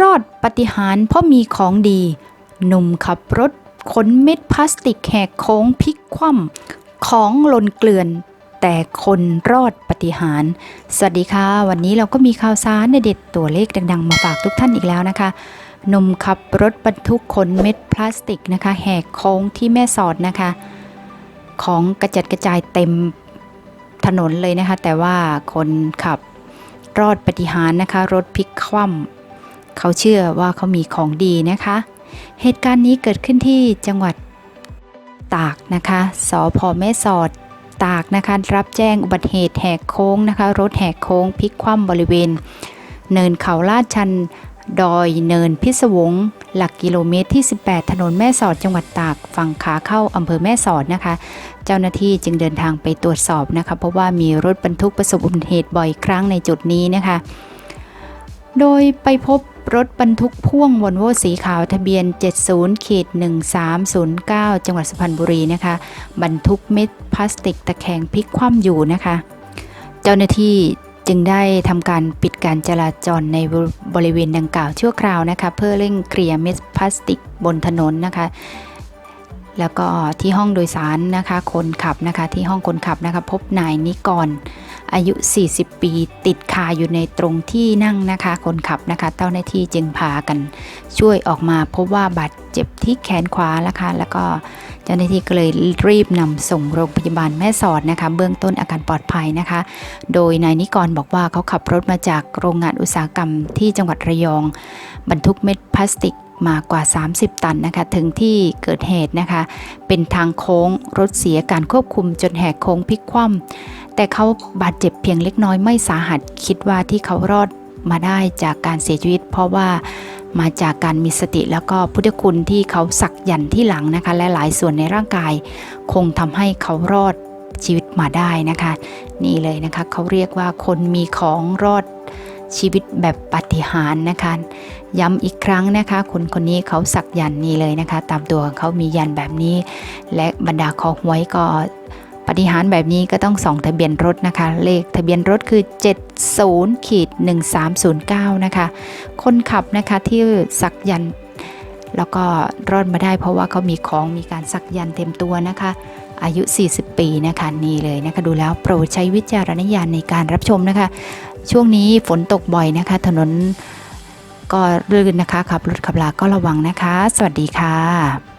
รอดปฏิหารเพราะมีของดี หนุ่มขับรถขนเม็ดพลาสติกแหกโค้งพลิกคว่ำของหล่นเกลื่อน แต่คนรอดปฏิหาร สวัสดีค่ะ วันนี้เราก็มีข่าวสารเด็ดตัวเลขดังๆ มาฝากทุกท่านอีกแล้วนะคะหนุ่มขับรถบรรทุกขนเม็ดพลาสติกนะคะ แหกโค้งที่แม่สอดนะคะ ของกระจัดกระจายเต็มถนนเลยนะคะ แต่ว่าคนขับรอดปฏิหารนะคะ รถพลิกคว่ำ เขาเชื่อว่าเขามีของดีนะคะ เหตุการณ์นี้เกิดขึ้นที่จังหวัดตากนะคะสพแม่สอดตากนะคะรับแจ้งอุบัติเหตุแหกโค้งนะคะ รถแหกโค้งพลิกคว่ำบริเวณ เนินเขาลาดชันดอยเนินพิศวง หลักกิโลเมตรที่ 18 ถนนแม่สอดจังหวัดตากฝั่งขาเข้าอำเภอแม่สอดนะคะ เจ้าหน้าที่จึงเดินทางไปตรวจสอบนะคะ เพราะว่ามีรถบรรทุกประสบอุบัติเหตุบ่อยครั้งในจุดนี้นะคะ โดยไปพบ รถบรรทุกพ่วงวอลโวสีขาวทะเบียน 70ขีด1309 จังหวัดสุพรรณบุรีนะคะ บรรทุกเม็ดพลาสติกตะแคงพลิกคว่ำอยู่นะคะ เจ้าหน้าที่จึงได้ทำการปิดการจราจรในบริเวณดังกล่าวชั่วคราวนะคะ เพื่อเร่งเคลียร์เม็ดพลาสติกบนถนนนะคะ แล้วก็ที่ห้องโดยสารนะคะ คนขับนะคะที่ห้องคนขับนะคะ พบนายนิกร อายุ 40 ปี ติดคาอยู่ในตรงที่นั่งนะคะ คนขับนะคะเจ้าหน้าที่จึงพากัน ช่วยออกมาพบว่าบาดเจ็บที่แขนขวาแล้วค่ะแล้วก็เจ้าหน้าที่ก็เลยรีบนำส่งโรงพยาบาลแม่สอดนะคะ เบื้องต้นอาการปลอดภัยนะคะ โดยนายนิกรบอกว่าเขาขับรถมาจากโรงงานอุตสาหกรรมที่จังหวัดระยอง บรรทุกเม็ดพลาสติกมากว่า 30 ตันนะคะ ถึงที่เกิดเหตุนะคะ เป็นทางโค้งรถเสียการควบคุมจนแหกโค้งพลิกคว่ำ แต่เขาบาดเจ็บเพียงเล็กน้อยไม่สาหัส คิดว่าที่เขารอดมาได้จากการเสียชีวิต เพราะว่ามาจากการมีสติแล้วก็พุทธคุณที่เขาสักยันที่หลังนะคะ และหลายส่วนในร่างกาย คงทำให้เขารอดชีวิตมาได้นะคะ นี่เลยนะคะเขาเรียกว่าคนมีของรอดชีวิตแบบปฏิหารนะคะ ย้ำอีกครั้งนะคะ คนคนนี้เขาสักยันนี้เลยนะคะ ตามตัวเขามียันแบบนี้ และบรรดาคอหวยก็ ปฏิหารแบบนี้ก็ต้องส่องทะเบียนรถนะคะ เลขทะเบียนรถคือ 70ขีด1309 นะคะ คนขับนะคะที่สักยัน แล้วก็รอดมาได้เพราะว่าเขามีของมีการสักยันเต็มตัวนะคะ อายุ 40 ปีนะคะนี่เลยนะคะ ดูแล้วโปรดใช้วิจารณญาณในการรับชมนะคะ ช่วงนี้ฝนตกบ่อยนะคะ ถนนก็ลื่นนะคะขับรถขับลาก็ระวังนะคะ สวัสดีค่ะ